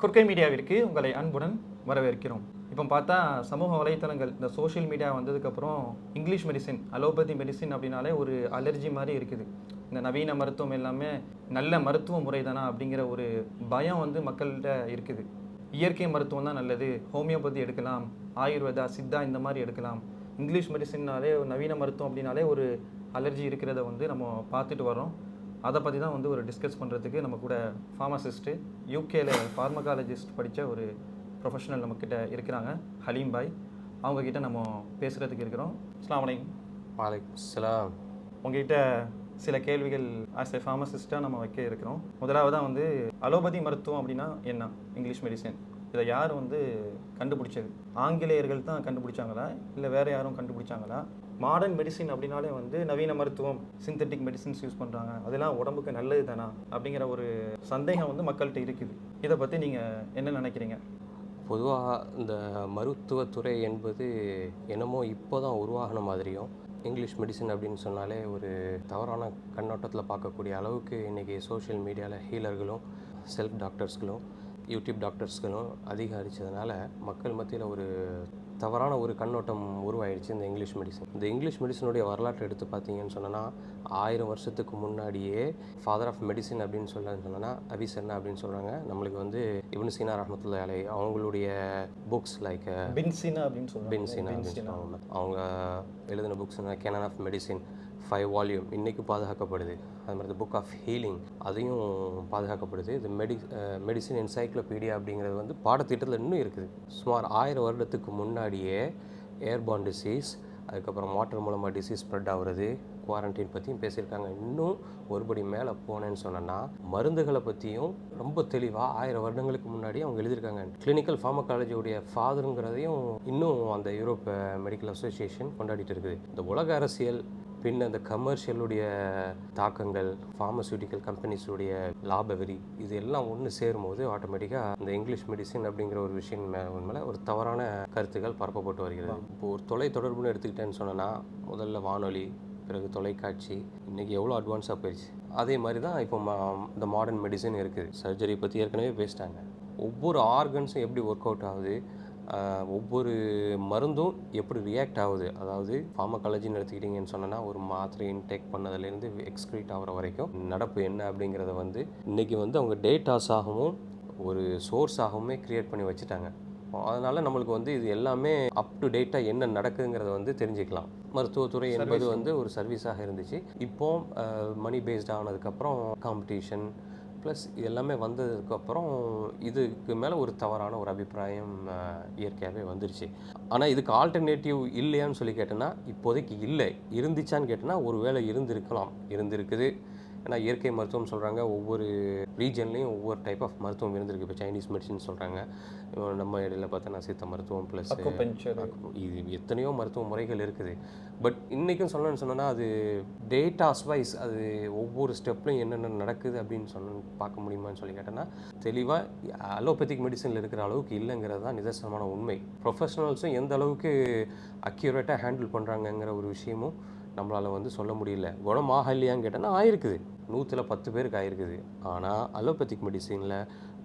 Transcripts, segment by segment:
குறுக்கை மீடியாவிற்கு உங்களை அன்புடன் வரவேற்கிறோம். இப்போ பார்த்தா சமூக வலைத்தளங்கள் இந்த சோஷியல் மீடியா வந்ததுக்கப்புறம் இங்கிலீஷ் மெடிசின் அலோபதி மெடிசின் அப்படின்னாலே ஒரு அலர்ஜி மாதிரி இருக்குது. இந்த நவீன மருத்துவம் எல்லாமே நல்ல மருத்துவ முறை தானா அப்படிங்கிற ஒரு பயம் வந்து மக்கள்கிட்ட இருக்குது. இயற்கை மருத்துவம் தான் நல்லது. ஹோமியோபதி எடுக்கலாம் ஆயுர்வேதா சித்தா இந்த மாதிரி எடுக்கலாம். இங்கிலீஷ் மெடிசின்னாலே ஒரு நவீன மருத்துவம் அப்படின்னாலே ஒரு அலர்ஜி இருக்கிறத வந்து நம்ம பார்த்துட்டு வரோம் அதை பற்றி தான் வந்து ஒரு டிஸ்கஸ் பண்ணுறதுக்கு நம்ம கூட ஃபார்மசிஸ்ட்டு யூகேல ஃபார்மகாலஜிஸ்ட் படித்த ஒரு ப்ரொஃபஷனல் நம்மக்கிட்ட இருக்கிறாங்க ஹலீம் பாய். அவங்கக்கிட்ட நம்ம பேசுகிறதுக்கு இருக்கிறோம். அஸ்ஸலாமு அலைக்கும். வலைக்கும் சலாம் உங்ககிட்ட சில கேள்விகள் ஆஸ் எ ஃபார்மசிஸ்ட்டாக நம்ம வைக்க இருக்கிறோம். முதலாவதாக வந்து அலோபதி மருத்துவம் அப்படின்னா என்ன? இங்கிலீஷ் மெடிசன் இதை யார் வந்து கண்டுபிடிச்சது? ஆங்கிலேயர்கள் தான் கண்டுபிடிச்சாங்களா? இல்லை வேறு யாரும் கண்டுபிடிச்சாங்களா? மாடர்ன் மெடிசின் அப்படின்னாலே வந்து நவீன மருத்துவம் சிந்தட்டிக் மெடிசின்ஸ் யூஸ் பண்ணுறாங்க அதெல்லாம் உடம்புக்கு நல்லது தானா? அப்படிங்கிற ஒரு சந்தேகம் வந்து மக்கள்கிட்ட இருக்குது. இதை பற்றி நீங்கள் என்ன நினைக்கிறீங்க? பொதுவாக இந்த மருத்துவத்துறை என்பது என்னமோ இப்போ தான் உருவாகின மாதிரியும் இங்கிலீஷ் மெடிசன் அப்படின்னு சொன்னாலே ஒரு தவறான கண்ணோட்டத்தில் பார்க்கக்கூடிய அளவுக்கு இன்றைக்கி சோஷியல் மீடியாவில் ஹீலர்களும் செல்ஃப் டாக்டர்ஸ்களும் யூடியூப் டாக்டர்ஸ்களும் அதிகரித்ததுனால மக்கள் மத்தியில் ஒரு தவறான ஒரு கண்ணோட்டம் உருவாயிடுச்சு இந்த இங்கிலீஷ் மெடிசன் இந்த இங்கிலீஷ் மெடிசனுடைய வரலாற்றை எடுத்து பார்த்தீங்கன்னு சொன்னோன்னா ஆயிரம் வருஷத்துக்கு முன்னாடியே ஃபாதர் ஆஃப் மெடிசின் அப்படின்னு சொல்ல சொன்னோன்னா அபிசன்னா அப்படின்னு சொல்கிறாங்க நம்மளுக்கு வந்து இப்னு சீனா ரஹமத்துல்லா அலை அவங்களுடைய புக்ஸ் லைக் பின்சினா அப்படின்னு சொல்லுவாங்க பென்சினா அப்படின்னு சொல்லுவாங்க அவங்க எழுதின books canon of medicine five volume இன்றைக்கும் பாதுகாக்கப்படுது. அது மாதிரி புக் ஆஃப் ஹீலிங் அதையும் பாதுகாக்கப்படுது. இது மெடி மெடிசின் என்சைக்ளோபீடியா அப்படிங்கிறது வந்து பாடத்திட்டத்தில் இன்னும் இருக்குது. சுமார் ஆயிரம் வருடத்துக்கு முன்னாடியே ஏர்பான் டிசீஸ் அதுக்கப்புறம் வாட்டர் மூலமாக டிசீஸ் ஸ்ப்ரெட் ஆகுறது குவாரண்டைன் பற்றியும் பேசியிருக்காங்க. இன்னும் ஒருபடி மேலே போனேன்னு சொன்னேன்னா மருந்துகளை பற்றியும் ரொம்ப தெளிவாக ஆயிரம் வருடங்களுக்கு முன்னாடி அவங்க எழுதியிருக்காங்க. கிளினிக்கல் ஃபார்மகாலஜியோடைய ஃபாதருங்கிறதையும் இன்னும் அந்த யூரோப் மெடிக்கல் அசோசியேஷன் கொண்டாடிட்டு இருக்குது. இந்த உலக அரசியல் பின் அந்த கமர்ஷியலுடைய தாக்கங்கள் ஃபார்மசூட்டிக்கல் கம்பெனிஸுடைய லாப வரி இது எல்லாம் ஒன்று சேரும்போது ஆட்டோமேட்டிக்காக இந்த இங்கிலீஷ் மெடிசின் அப்படிங்கிற ஒரு விஷயம் மேலே ஒரு தவறான கருத்துக்கள் பரப்பப்பட்டு வருகிறது. இப்போ ஒரு தொலை தொடர்புன்னு எடுத்துக்கிட்டேன்னு சொன்னேன்னா முதல்ல வானொலி பிறகு தொலைக்காட்சி இன்றைக்கி எவ்வளோ அட்வான்ஸாக போயிடுச்சு அதே மாதிரி தான் இப்போ மா இந்த மாடர்ன் மெடிசன் இருக்குது. சர்ஜரி பற்றி ஏற்கனவே பேசிட்டாங்க. ஒவ்வொரு ஆர்கன்ஸும் எப்படி ஒர்க் அவுட் ஆகுது? ஒவ்வொரு மருந்தும் எப்படி ரியாக்ட் ஆகுது? அதாவது ஃபார்மகாலஜின்னு எடுத்துக்கிட்டிங்கன்னு சொன்னோன்னா ஒரு மாத்திரை இன்டேக் பண்ணதுலேருந்து எக்ஸ்க்ரீட் ஆகிற வரைக்கும் நடப்பு என்ன அப்படிங்கிறத வந்து இன்றைக்கி வந்து அவங்க டேட்டாஸாகவும் ஒரு சோர்ஸாகவுமே க்ரியேட் பண்ணி வச்சுட்டாங்க. அதனால் நம்மளுக்கு வந்து இது எல்லாமே அப் டு டேட்டாக என்ன நடக்குதுங்கிறத வந்து தெரிஞ்சுக்கலாம். மருத்துவத்துறை என்பது வந்து ஒரு சர்வீஸாக இருந்துச்சு. இப்போ மணி பேஸ்ட் ஆனதுக்கப்புறம் காம்படிஷன் ப்ளஸ் இது எல்லாமே வந்ததுக்கப்புறம் இதுக்கு மேலே ஒரு தவறான ஒரு அபிப்பிராயம் இயற்கையாகவே வந்துருச்சு. ஆனால் இதுக்கு ஆல்டர்னேட்டிவ் இல்லையான்னு சொல்லி கேட்டேன்னா இப்போதைக்கு இல்லை. இருந்துச்சான்னு கேட்டேன்னா ஒரு வேளை இருந்திருக்கலாம். இருந்திருக்குது. ஏன்னா இயற்கை மருத்துவம் சொல்கிறாங்க ஒவ்வொரு ரீஜன்லேயும் ஒவ்வொரு டைப் ஆஃப் மருத்துவம் இருந்திருக்கு. இப்போ சைனீஸ் மெடிசின் சொல்கிறாங்க நம்ம இடையில பார்த்தோன்னா சித்த மருத்துவம் ப்ளஸ் இது எத்தனையோ மருத்துவ முறைகள் இருக்குது. பட் இன்றைக்கும் சொல்லணும்னு சொன்னோன்னா அது டேட்டாஸ் வைஸ் அது ஒவ்வொரு ஸ்டெப்லையும் என்னென்ன நடக்குது அப்படின்னு சொன்ன பார்க்க முடியுமான்னு சொல்லி கேட்டேன்னா தெளிவாக அலோபதிக் மெடிசனில் இருக்கிற அளவுக்கு இல்லைங்கிறது தான் நிதர்சனமான உண்மை. ப்ரொஃபஷனல்ஸும் எந்த அளவுக்கு அக்யூரேட்டாக ஹேண்டில் பண்ணுறாங்கங்கிற ஒரு விஷயமும் நம்மளால் வந்து சொல்ல முடியல. குணமாக இல்லையான்னு கேட்டோன்னா ஆயிருக்குது. நூற்றில் பத்து பேருக்கு ஆயிருக்குது. ஆனால் அலோபதிக் மெடிசனில்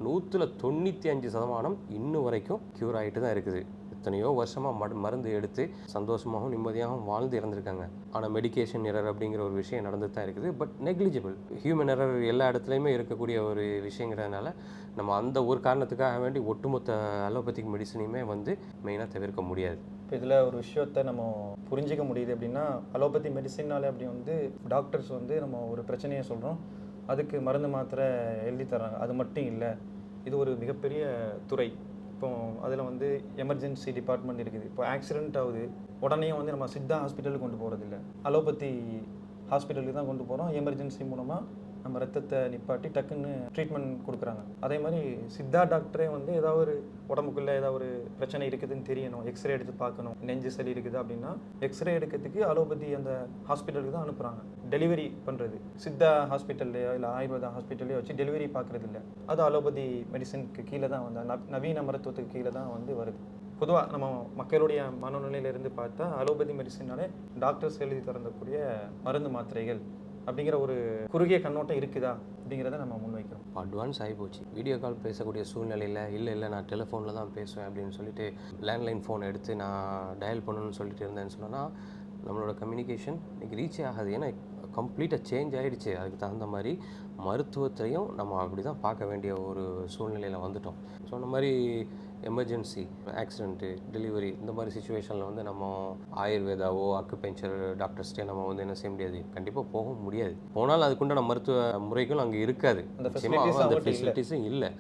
நூற்றில் தொண்ணூற்றி அஞ்சு சதமானம் இன்னும் வரைக்கும் க்யூர் ஆகிட்டு தான் இருக்குது. எத்தனையோ வருஷமாக மடு மருந்து எடுத்து சந்தோஷமாகவும் நிம்மதியாகவும் வாழ்ந்து இறந்துருக்காங்க. ஆனால் மெடிகேஷன் எரர் அப்படிங்கிற ஒரு விஷயம் நடந்து தான் இருக்குது. பட் நெக்லிஜிபிள் ஹியூமன் எரர் எல்லா இடத்துலையுமே இருக்கக்கூடிய ஒரு விஷயங்கிறதுனால நம்ம அந்த ஒரு காரணத்துக்காக வேண்டி ஒட்டுமொத்த அலோபதிக் மெடிசனையுமே வந்து மெயினாக தவிர்க்க முடியாது. இப்போ இதில் ஒரு விஷயத்தை நம்ம புரிஞ்சிக்க முடியுது அப்படின்னா அலோபதி மெடிசின்னாலே அப்படி வந்து டாக்டர்ஸ் வந்து நம்ம ஒரு பிரச்சனையை சொல்கிறோம் அதுக்கு மருந்து மாத்திரை எழுதி தர்றாங்க. அது மட்டும் இல்லை இது ஒரு மிகப்பெரிய துறை. இப்போ அதில் வந்து எமர்ஜென்சி டிபார்ட்மெண்ட் இருக்குது. இப்போ ஆக்சிடென்ட் ஆகுது. உடனே வந்து நம்ம சித்தா ஹாஸ்பிட்டலுக்கு கொண்டு போகிறதில்ல அலோபதி ஹாஸ்பிட்டலுக்கு தான் கொண்டு போகிறோம் எமர்ஜென்சி மூலமாக நம்ம ரத்தத்தை நிப்பாட்டி டக்குன்னு ட்ரீட்மெண்ட் கொடுக்குறாங்க. அதே மாதிரி சித்தா டாக்டரே வந்து ஏதாவது ஒரு உடம்புக்குள்ளே ஏதாவது ஒரு பிரச்சனை இருக்குதுன்னு தெரியணும். எக்ஸ்ரே எடுத்து பார்க்கணும். நெஞ்சு சளி இருக்குது அப்படின்னா எக்ஸ்ரே எடுக்கிறதுக்கு அலோபதி அந்த ஹாஸ்பிட்டலுக்கு தான் அனுப்புகிறாங்க டெலிவரி பண்ணுறது சித்தா ஹாஸ்பிட்டல்லையோ இல்லை ஆயுர்வேதா ஹாஸ்பிட்டல்லையோ வச்சு டெலிவரி பார்க்குறது இல்லை. அது அலோபதி மெடிசனுக்கு கீழே தான் வந்து நவீன மருத்துவத்துக்கு கீழே தான் வந்து வருது. பொதுவாக நம்ம மக்களுடைய மனநிலையிலிருந்து பார்த்தா அலோபதி மெடிசினாலே டாக்டர்ஸ் எழுதி தரக்கூடிய மருந்து மாத்திரைகள். அப்படிங்கிற ஒரு குறுகிய கண்ணோட்டம் இருக்குதா அப்படிங்கிறத நம்ம முன்வைக்கிறோம். அட்வான்ஸ் ஆகிப்போச்சு வீடியோ கால் பேசக்கூடிய சூழ்நிலையில் இல்லை இல்லை நான் டெலிஃபோனில் தான் பேசுவேன் அப்படின்னு சொல்லிட்டு லேண்ட்லைன் ஃபோன் எடுத்து நான் டயல் பண்ணணும்னு சொல்லிட்டு இருந்தேன்னு சொன்னால் நம்மளோட கம்யூனிகேஷன் இன்றைக்கி ரீச்சே ஆகாது. ஏன்னா கம்ப்ளீட்டாக சேஞ்ச் ஆகிடுச்சு அதுக்கு தகுந்த மாதிரி மருத்துவத்தையும் நம்ம அப்படி தான் பார்க்க வேண்டிய ஒரு சூழ்நிலையில் வந்துட்டோம். சொன்ன மாதிரி எமர்ஜென்சி ஆக்சிடென்ட்டு டெலிவரி இந்த மாதிரி சுச்சுவேஷனில் வந்து நம்ம ஆயுர்வேதாவோ அக்குபெஞ்சர் டாக்டர்ஸ்டே நம்ம வந்து என்ன செய்ய முடியாது? கண்டிப்பாக போக முடியாது. போனால் அதுக்குண்டான மருத்துவ முறைகள் அங்கே இருக்காது. அந்த. ஃபெசிலிட்டிஸும் இல்லை.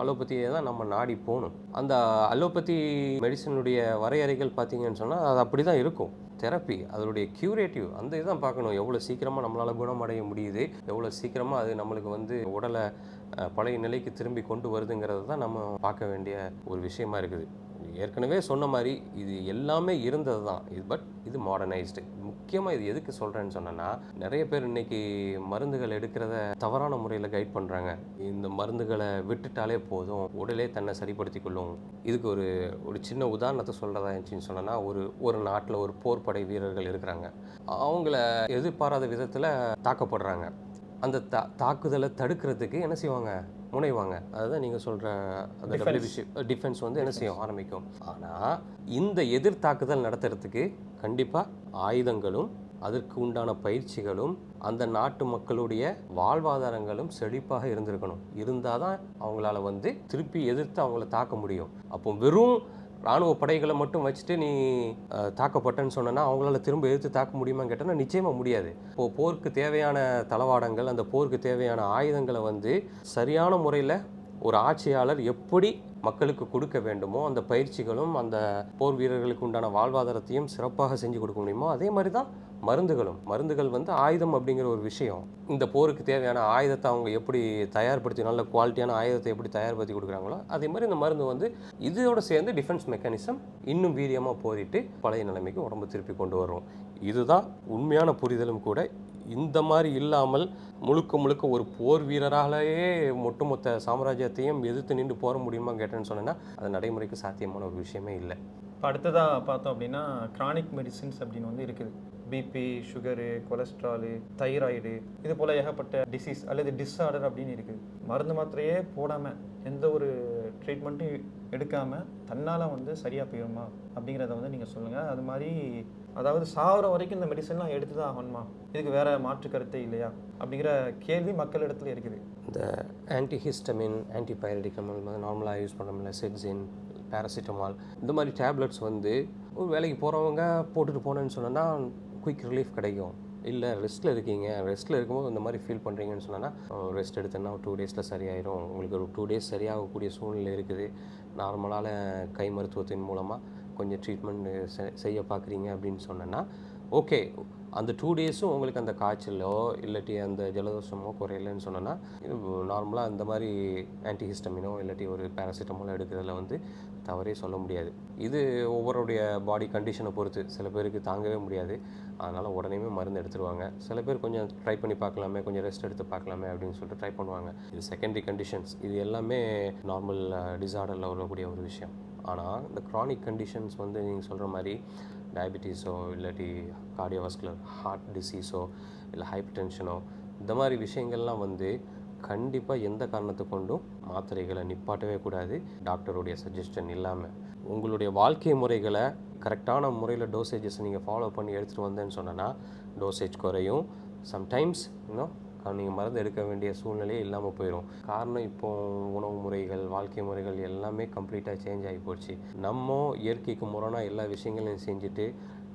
அலோபதியை தான் நம்ம நாடி போகணும். அந்த அலோபதி மெடிசனுடைய வரையறைகள் பார்த்தீங்கன்னு சொன்னால் அது அப்படி தான் இருக்கும். தெரப்பி அதனுடைய க்யூரேட்டிவ் அந்த இதுதான் பார்க்கணும். எவ்வளோ சீக்கிரமாக நம்மளால் குணமடைய முடியுது எவ்வளோ சீக்கிரமாக அது நம்மளுக்கு வந்து உடலை பழைய நிலைக்கு திரும்பி கொண்டு வருதுங்கிறது தான் நம்ம பார்க்க வேண்டிய ஒரு விஷயமா இருக்குது. ஏற்கனவே சொன்ன மாதிரி இது எல்லாமே இருந்தது தான். இது பட் இது மாடர்னைஸ்டு முக்கியமாக இது எதுக்கு சொல்கிறேன்னு சொன்னேன்னா நிறைய பேர் இன்னைக்கு மருந்துகள் எடுக்கிறத தவறான முறையில் கைட் பண்ணுறாங்க இந்த மருந்துகளை விட்டுட்டாலே போதும் உடலே தன்னை சரிப்படுத்தி கொள்ளும். இதுக்கு ஒரு ஒரு சின்ன உதாரணத்தை சொல்கிறதா இருந்துச்சுன்னு சொன்னேன்னா ஒரு ஒரு நாட்டில் ஒரு போர்ப்படை வீரர்கள் இருக்கிறாங்க. அவங்கள எதிர்பாராத விதத்தில் தாக்கப்படுறாங்க. அந்த தா தாக்குதலை தடுக்கிறதுக்கு என்ன செய்வாங்க? முனைவாங்க. அதுதான் நீங்கள் சொல்கிற அந்த. டிஃபென்ஸ் வந்து என்ன செய்யும்? ஆரம்பிக்கும். ஆனால் இந்த எதிர் தாக்குதல் நடத்துறதுக்கு கண்டிப்பாக ஆயுதங்களும் அதற்கு உண்டான பயிற்சிகளும் அந்த நாட்டு மக்களுடைய வாழ்வாதாரங்களும் செழிப்பாக இருந்திருக்கணும். இருந்தால் தான் அவங்களால வந்து திருப்பி எதிர்த்து அவங்கள தாக்க முடியும். அப்போ வெறும் ராணுவ படைகளை மட்டும் வச்சுட்டு நீ தாக்கப்பட்டேன்னு சொன்னேன்னா அவங்களால திரும்ப எதிர்த்து தாக்க முடியுமான்னு கேட்டோன்னா நிச்சயமாக முடியாது. இப்போது போருக்கு தேவையான தளவாடங்கள் அந்த போருக்கு தேவையான ஆயுதங்களை வந்து சரியான முறையில் ஒரு ஆட்சியாளர் எப்படி மக்களுக்கு கொடுக்க வேண்டுமோ அந்த பயிற்சிகளும் அந்த போர் வீரர்களுக்கு உண்டான வாழ்வாதாரத்தையும் சிறப்பாக செஞ்சு கொடுக்க முடியுமோ அதே மாதிரி தான் மருந்துகளும் மருந்துகள் வந்து ஆயுதம் அப்படிங்கிற ஒரு விஷயம். இந்த போருக்கு தேவையான ஆயுதத்தை அவங்க எப்படி தயார்படுத்தி நல்ல குவாலிட்டியான ஆயுதத்தை எப்படி தயார்படுத்தி கொடுக்குறாங்களோ அதே மாதிரி இந்த மருந்து வந்து இதோட சேர்ந்து டிஃபென்ஸ் மெக்கானிசம் இன்னும் வீரியமாக போரிட்டு பழைய நிலைமைக்கு உடம்பு திருப்பி கொண்டு வரும். இதுதான் உண்மையான புரிதலும் கூட. இந்த மாதிரி இல்லாமல் முழுக்க முழுக்க ஒரு போர் வீரராலேயே ஒட்டுமொத்த சாம்ராஜ்யத்தையும் எதிர்த்து நின்று போற முடியுமா கேட்டேன்னு சொன்னேன்னா அது நடைமுறைக்கு சாத்தியமான ஒரு விஷயமே இல்லை. இப்போ அடுத்ததாக பார்த்தோம் அப்படின்னா கிரானிக் மெடிசின்ஸ் அப்படின்னு வந்து இருக்குது. பிபி சுகரு கொலஸ்ட்ராலு தைராய்டு இது போல் ஏகப்பட்ட டிசீஸ் அல்லது டிஸ்ஆர்டர் அப்படின்னு இருக்குது மருந்து மாத்திரையே போடாமல் எந்த ஒரு ட்ரீட்மெண்ட்டும் எடுக்காமல் தன்னால் வந்து சரியாக போயிடுமா அப்படிங்கிறத வந்து நீங்கள் சொல்லுங்கள் அது மாதிரி அதாவது சாகிற வரைக்கும் இந்த மெடிசன்லாம் எடுத்து தான் ஆகணுமா? இதுக்கு வேற மாற்று கருத்தே இல்லையா? அப்படிங்கிற கேள்வி மக்களிடத்துல இருக்குது. இந்த ஆன்டிஹிஸ்டமின் ஆன்டிபயோட்டிக் நம்ம நார்மலாக யூஸ் பண்ணோம்ல செட்ஸின் பேராசிட்டமால் இந்த மாதிரி டேப்லெட்ஸ் வந்து ஒரு வேலைக்கு போகிறவங்க போட்டுட்டு போனேன்னு சொன்னால் குயிக் ரிலீஃப் கிடைக்கும். இல்லை ரெஸ்ட்டில் இருக்கீங்க. ரெஸ்ட்டில் இருக்கும்போது இந்த மாதிரி ஃபீல் பண்ணுறீங்கன்னு சொன்னால் ரெஸ்ட் எடுத்தேன்னா ஒரு டூ டேஸில் சரியாயிரும். உங்களுக்கு ஒரு டூ டேஸ் சரியாகக்கூடிய சூழ்நிலை இருக்குது. நார்மலான கை மருத்துவத்தின் மூலமாக கொஞ்சம் ட்ரீட்மெண்ட் செய்ய பார்க்குறீங்க அப்படின்னு சொன்னேன்னா ஓகே அந்த டூ டேஸும் உங்களுக்கு அந்த காய்ச்சலோ இல்லாட்டி அந்த ஜலதோஷமோ குறையலன்னு சொன்னோன்னா நார்மலாக அந்த மாதிரி ஆன்டிஹிஸ்டமினோ இல்லாட்டி ஒரு பேராசிட்டமாலோ எடுக்கிறதுல வந்து தவறே சொல்ல முடியாது. இது ஒவ்வொருடைய பாடி கண்டிஷனை பொறுத்து. சில பேருக்கு தாங்கவே முடியாது. அதனால் உடனேயுமே மருந்து எடுத்துருவாங்க. சில பேர் கொஞ்சம் ட்ரை பண்ணி பார்க்கலாமே கொஞ்சம் ரெஸ்ட் எடுத்து பார்க்கலாமே அப்படின்னு சொல்லிட்டு ட்ரை பண்ணுவாங்க. இது செகண்டரி கண்டிஷன்ஸ் இது எல்லாமே நார்மல் டிசார்டரில் வரக்கூடிய ஒரு விஷயம். ஆனால் இந்த க்ரானிக் கண்டிஷன்ஸ் வந்து நீங்கள் சொல்கிற மாதிரி டயபிட்டிஸோ இல்லாட்டி கார்டியோவாஸ்குலர் ஹார்ட் டிசீஸோ இல்லை ஹைப்பர் டென்ஷனோ இந்த மாதிரி விஷயங்கள்லாம் வந்து கண்டிப்பாக எந்த காரணத்தை கொண்டும் மாத்திரைகளை நிப்பாட்டவே கூடாது. டாக்டருடைய சஜஷன் இல்லாமல் உங்களுடைய வாழ்க்கை முறைகளை கரெக்டான முறையில் டோசேஜஸ் நீங்கள் ஃபாலோ பண்ணி எடுத்துகிட்டு வந்தேன்னு சொன்னேன்னா டோசேஜ் குறையும். சம்டைம்ஸ் இன்னும் நீங்கள் மருந்து எடுக்க வேண்டிய சூழ்நிலையே இல்லாமல் போயிடும் காரணம் இப்போ உணவு முறைகள் வாழ்க்கை முறைகள் எல்லாமே கம்ப்ளீட்டாக சேஞ்ச் ஆகி போச்சு. நம்ம இயற்கைக்கு முரணாக எல்லா விஷயங்களையும் செஞ்சுட்டு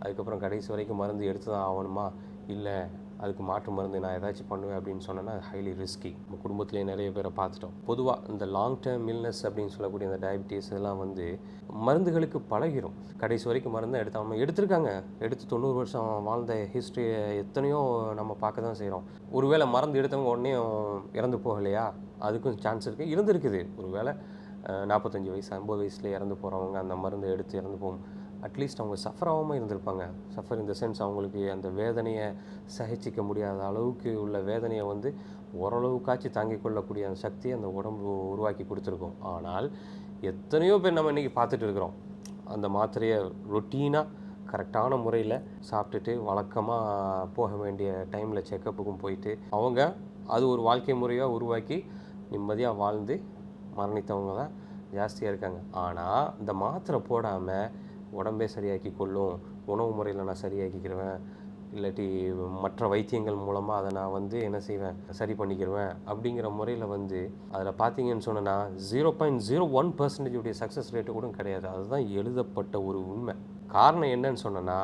அதுக்கப்புறம் கடைசி வரைக்கும் மருந்து எடுத்து தான் ஆகணுமா? இல்லை அதுக்கு மாற்று மருந்து நான் ஏதாச்சும் பண்ணுவேன் அப்படின்னு சொன்னேன்னா அது ஹைலி ரிஸ்கி நம்ம குடும்பத்திலேயே நிறைய பேரை பார்த்துட்டோம். பொதுவாக இந்த லாங் டேர்ம் இல்னஸ் அப்படின்னு சொல்லக்கூடிய இந்த டயபிட்டிஸ் இதெல்லாம் வந்து மருந்துகளுக்கு பழகிரும். கடைசி வரைக்கும் மருந்தை எடுத்தாமல் எடுத்திருக்காங்க. எடுத்து தொண்ணூறு வருஷம் வாழ்ந்த ஹிஸ்ட்ரி எத்தனையோ நம்ம பார்க்க தான் செய்கிறோம் ஒருவேளை மருந்து எடுத்தவங்க உடனே இறந்து போகலையா? அதுக்கும் சான்ஸ் இருக்குது இருந்திருக்குது. ஒருவேளை நாற்பத்தஞ்சு வயசு ஐம்பது வயசுல இறந்து போகிறவங்க அந்த மருந்து எடுத்து இறந்து போகும். அட்லீஸ்ட் அவங்க சஃபர் ஆகாமல் இருந்திருப்பாங்க. சஃபர் இந்த சென்ஸ் அவங்களுக்கு அந்த வேதனையை சகிச்சிக்க முடியாத அளவுக்கு உள்ள வேதனையை வந்து ஓரளவுக்காச்சும் தாங்கிக் கொள்ளக்கூடிய அந்த சக்தியை அந்த உடம்பு உருவாக்கி கொடுத்துருக்கோம். ஆனால் எத்தனையோ பேர் நம்ம இன்றைக்கி பார்த்துட்டு இருக்கிறோம். அந்த மாத்திரையை ரொட்டீனாக கரெக்டான முறையில் சாப்பிட்டுட்டு வழக்கமாக போக வேண்டிய டைமில் செக்கப்புக்கும் போயிட்டு அவங்க அது ஒரு வாழ்க்கை முறையாக உருவாக்கி நிம்மதியாக வாழ்ந்து மரணித்தவங்க தான் ஜாஸ்தியாக இருக்காங்க. ஆனால் இந்த மாத்திரை போடாமல் உடம்பே சரியாக்கி கொள்ளும். உணவு முறையில் நான் சரியாக்கிக்கிடுவேன் இல்லாட்டி மற்ற வைத்தியங்கள் மூலமாக அதை நான் வந்து என்ன செய்வேன்? சரி பண்ணிக்கிடுவேன் அப்படிங்கிற முறையில் வந்து அதில் பார்த்தீங்கன்னு சொன்னேன்னா zero point zero one percentage உடைய சக்ஸஸ் ரேட்டு கூட கிடையாது. அதுதான் எழுதப்பட்ட ஒரு உண்மை. காரணம் என்னன்னு சொன்னேன்னா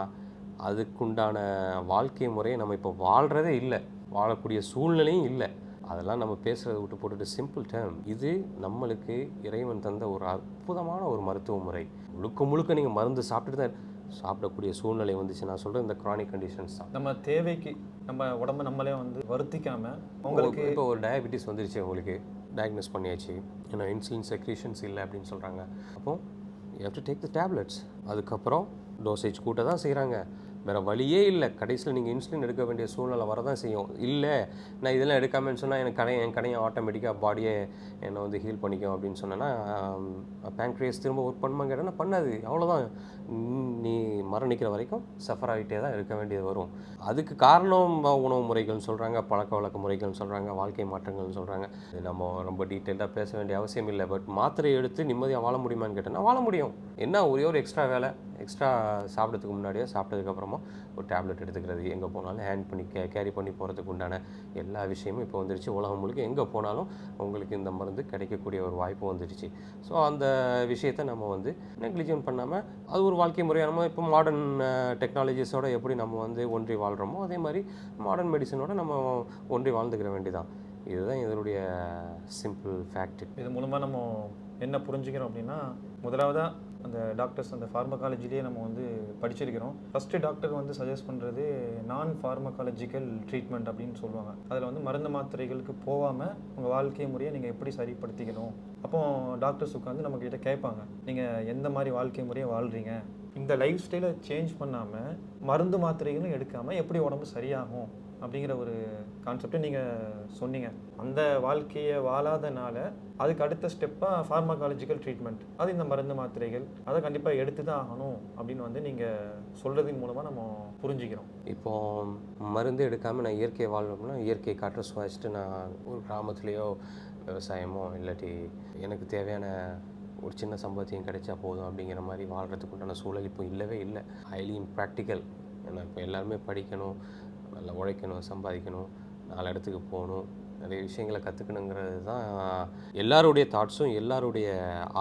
அதுக்குண்டான வாழ்க்கை முறையை நம்ம இப்போ வாழ்கிறதே இல்லை. வாழக்கூடிய சூழ்நிலையும் இல்லை. அதெல்லாம் நம்ம பேசுகிறத விட்டு போட்டுட்டு சிம்பிள் டேர்ம் இது நம்மளுக்கு இறைவன் தந்த ஒரு அற்புதமான ஒரு மருத்துவ முறை. முழுக்க முழுக்க நீங்கள் மருந்து சாப்பிட்டுட்டு தான் சாப்பிடக்கூடிய சூழ்நிலை வந்துச்சு. நான் சொல்கிறேன் இந்த க்ரானிக் கண்டிஷன்ஸ் தான். நம்ம தேவைக்கு நம்ம உடம்ப நம்மளே வந்து வருத்திக்காம உங்களுக்கு இப்போ ஒரு டயபெட்டிஸ் வந்துருச்சு உங்களுக்கு. டயக்னோஸ் பண்ணியாச்சு. ஏன்னா இன்சுலின் செக்ரேஷன்ஸ் இல்லை அப்படின்னு சொல்கிறாங்க அப்போ you have to take the tablets அதுக்கப்புறம் டோசேஜ் கூட்ட தான் செய்கிறாங்க வேறு வழியே இல்லை. கடைசியில் நீங்கள் இன்சுலின் எடுக்க வேண்டிய சூழ்நிலை வரதான் செய்யும். இல்லை நான் இதெல்லாம் எடுக்காமன்னு சொன்னால் எனக்கு கடை என் கடையை ஆட்டோமேட்டிக்காக பாடியே என்னை வந்து ஹீல் பண்ணிக்கும் அப்படின்னு சொன்னேன்னா பேங்க்ரியஸ் திரும்ப ஒர்க் பண்ணுமா கேட்டேன்னா பண்ணாது. அவ்வளோதான் நீ மரணிக்கிற வரைக்கும் சஃபர் ஆகிட்டே தான் இருக்க வேண்டியது வரும். அதுக்கு காரணம் உணவு முறைகள்னு சொல்கிறாங்க பழக்க வழக்க முறைகள்னு சொல்கிறாங்க வாழ்க்கை மாற்றங்கள்னு சொல்கிறாங்க இது நம்ம ரொம்ப டீட்டெயிலாக பேச வேண்டிய அவசியம் இல்லை. பட் மாத்திரை எடுத்து நிம்மதியாக வாழ முடியுமான்னு கேட்டேன்னா வாழ முடியும். என்ன ஒரே ஒரு எக்ஸ்ட்ரா வேலை? எக்ஸ்ட்ரா சாப்பிட்றதுக்கு முன்னாடியோ சாப்பிட்டதுக்கப்புறமா ஒரு டேப்லெட் எடுத்துக்கிறது எங்கே போனாலும் ஹேண்ட் பண்ணி கே கேரி பண்ணி போகிறதுக்கு உண்டான எல்லா விஷயமும் இப்போ வந்துருச்சு. உலகம் முழுக்க எங்கே போனாலும் உங்களுக்கு இந்த மருந்து கிடைக்கக்கூடிய ஒரு வாய்ப்பு வந்துருச்சு. ஸோ அந்த விஷயத்தை நம்ம வந்து நெக்லிஜன் பண்ணாமல் அது ஒரு வாழ்க்கை முறையாக நம்ம இப்போ மாடர்ன் டெக்னாலஜிஸோட uh, எப்படி நம்ம வந்து ஒன்றி வாழ்கிறோமோ அதே மாதிரி மாடர்ன் மெடிசனோட நம்ம ஒன்றி வாழ்ந்துக்கிற வேண்டிதான். இதுதான் இதனுடைய சிம்பிள் ஃபேக்ட் இது மூலமாக நம்ம என்ன புரிஞ்சுக்கிறோம் அப்படின்னா முதலாவதாக அந்த டாக்டர்ஸ் அந்த ஃபார்மகாலஜிலேயே நம்ம வந்து படிச்சிருக்கிறோம். ஃபஸ்ட்டு டாக்டர் வந்து சஜஸ்ட் பண்ணுறது நான் ஃபார்மகாலஜிக்கல் ட்ரீட்மெண்ட் அப்படின்னு சொல்லுவாங்க. அதில் வந்து மருந்து மாத்திரைகளுக்கு போகாமல் உங்கள் வாழ்க்கை முறையை நீங்கள் எப்படி சரிப்படுத்திக்கணும்? அப்போ டாக்டர்ஸ் உட்காந்து நம்மக்கிட்ட கேட்பாங்க. நீங்கள் எந்த மாதிரி வாழ்க்கை முறையை வாழ்கிறீங்க இந்த லைஃப் ஸ்டைலை சேஞ்ச் பண்ணாமல் மருந்து மாத்திரைகளும் எடுக்காமல் எப்படி உடம்பு சரியாகும் அப்படிங்கிற ஒரு கான்செப்டை நீங்கள் சொன்னீங்க. அந்த வாழ்க்கையை வாழாதனால அதுக்கு அடுத்த ஸ்டெப்பாக ஃபார்மகாலஜிக்கல் ட்ரீட்மெண்ட் அது இந்த மருந்து மாத்திரைகள். அதை கண்டிப்பாக எடுத்து தான் ஆகணும் அப்படின்னு வந்து நீங்கள் சொல்கிறதின் மூலமாக நம்ம புரிஞ்சுக்கிறோம். இப்போ மருந்து எடுக்காமல் நான் இயற்கை வாழ்வோம்னா இயற்கை காற்றை சுவாசிட்டு நான் ஒரு கிராமத்துலேயோ விவசாயமோ இல்லாட்டி எனக்கு தேவையான ஒரு சின்ன சம்பாத்தியம் கிடைச்சா போதும் அப்படிங்கிற மாதிரி வாழ்கிறதுக்கு உண்டான சூழல் இப்போ இல்லவே இல்லை. ஹைலி இம்ப்ராக்டிக்கல் ஏன்னா இப்போ எல்லாருமே படிக்கணும் நல்லா உழைக்கணும் சம்பாதிக்கணும் நாலு இடத்துக்கு போகணும் நிறைய விஷயங்களை கற்றுக்கணுங்கிறது தான் எல்லாருடைய தாட்ஸும் எல்லாருடைய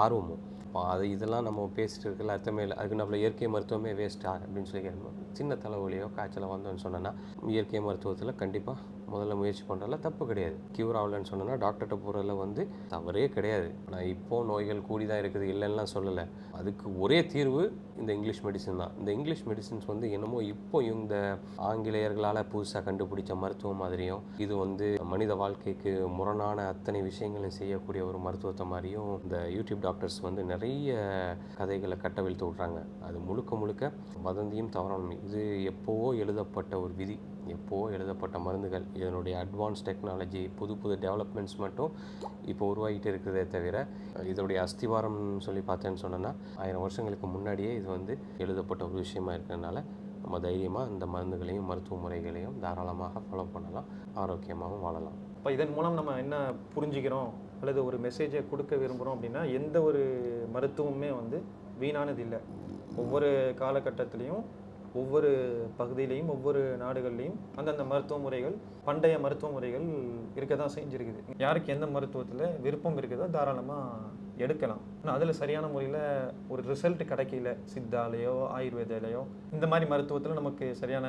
ஆர்வமும். இப்போ அது இதெல்லாம் நம்ம பேசிட்டு இருக்கல அர்த்தமே இல்லை. அதுக்கு நம்மள இயற்கை மருத்துவமே வேஸ்ட்டாக அப்படின்னு சொல்லி கேட்கணும் சின்ன தலைவலியோ காய்ச்சலோ வந்தோன்னு சொன்னோன்னா இயற்கை மருத்துவத்தில் கண்டிப்பாக முதல்ல முயற்சி பண்ணுறதுல தப்பு கிடையாது. க்யூர் ஆகலன்னு சொன்னோன்னா டாக்டர்கிட்ட போகிறதுல வந்து தவறே கிடையாது. ஆனால் இப்போ நோய்கள் கூடி தான் இருக்குது இல்லைன்னுலாம் சொல்லலை. அதுக்கு ஒரே தீர்வு இந்த இங்கிலீஷ் மெடிசன் தான். இந்த இங்கிலீஷ் மெடிசின்ஸ் வந்து என்னமோ இப்போ இந்த ஆங்கிலேயர்களால் புதுசாக கண்டுபிடிச்ச மருத்துவம் மாதிரியும் இது வந்து மனித வாழ்க்கைக்கு முரணான அத்தனை விஷயங்களையும் செய்யக்கூடிய ஒரு மருத்துவத்தை மாதிரியும் இந்த யூடியூப் டாக்டர்ஸ் வந்து நிறைய கதைகளை கட்டவிழ்த்து விட்றாங்க. அது முழுக்க முழுக்க வதந்தியும் தவறான இது எப்போவோ எழுதப்பட்ட ஒரு விதி. எப்போவோ எழுதப்பட்ட மருந்துகள். இதனுடைய அட்வான்ஸ் டெக்னாலஜி புது புது டெவலப்மெண்ட்ஸ் மட்டும் இப்போ உருவாகிட்டு இருக்கிறதே தவிர இதனுடைய அஸ்திவாரம்னு சொல்லி பார்த்தேன்னு சொன்னேன்னா ஆயிரம் வருஷங்களுக்கு முன்னாடியே இது வந்து எழுதப்பட்ட ஒரு விஷயமா இருக்கிறதுனால நம்ம தைரியமாக இந்த மருந்துகளையும் மருத்துவ முறைகளையும் தாராளமாக ஃபாலோ பண்ணலாம். ஆரோக்கியமாகவும் வாழலாம். இப்போ இதன் மூலம் நம்ம என்ன புரிஞ்சுக்கிறோம்? அல்லது ஒரு மெசேஜை கொடுக்க விரும்புகிறோம் அப்படின்னா எந்த ஒரு மருத்துவமுமே வந்து வீணானது இல்லை. ஒவ்வொரு காலகட்டத்திலையும் ஒவ்வொரு பகுதியிலையும் ஒவ்வொரு நாடுகள்லையும் அந்தந்த மருத்துவ முறைகள் பண்டைய மருத்துவ முறைகள் இருக்க தான் செஞ்சுருக்குது. யாருக்கு எந்த மருத்துவத்தில் விருப்பம் இருக்குதோ தாராளமாக எடுக்கலாம். ஆனால் அதில் சரியான முறையில் ஒரு ரிசல்ட் கிடைக்கல. சித்தாலேயோ ஆயுர்வேதாலேயோ இந்த மாதிரி மருத்துவத்தில் நமக்கு சரியான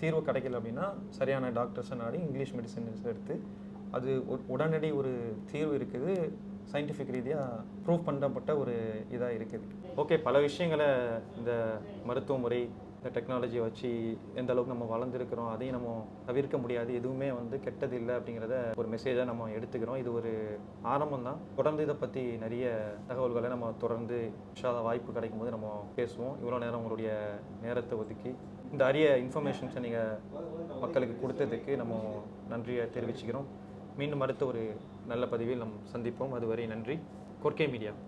தீர்வு கிடைக்கல அப்படின்னா சரியான டாக்டர்ஸை நாடி இங்கிலீஷ் மெடிசன்ஸ் எடுத்து அது உடனடி ஒரு தீர்வு இருக்குது. சயின்டிஃபிக் ரீதியாக ப்ரூவ் பண்ணப்பட்ட ஒரு இதாக இருக்குது. ஓகே பல விஷயங்களை இந்த மருத்துவ முறை இந்த டெக்னாலஜியை வச்சு எந்த அளவுக்கு நம்ம வளர்ந்துருக்கிறோம் அதையும் நம்ம தவிர்க்க முடியாது. எதுவுமே வந்து கெட்டது இல்லை அப்படிங்கிறத ஒரு மெசேஜாக நம்ம எடுத்துக்கிறோம். இது ஒரு ஆரம்பம் தான் தொடர்ந்து இதை பற்றி நிறைய தகவல்களை நம்ம தொடர்ந்து இன்ஷால்லா வாய்ப்பு கிடைக்கும் போது நம்ம பேசுவோம். இவ்வளோ நேரம் உங்களுடைய நேரத்தை ஒதுக்கி இந்த அரிய இன்ஃபர்மேஷன்ஸை நீங்கள் மக்களுக்கு கொடுத்ததுக்கு நம்ம நன்றியை தெரிவிச்சுக்கிறோம். மீண்டும் அடுத்த ஒரு நல்ல பதிவில் நம் சந்திப்போம். அதுவரை நன்றி. கொர்க்கே மீடியா.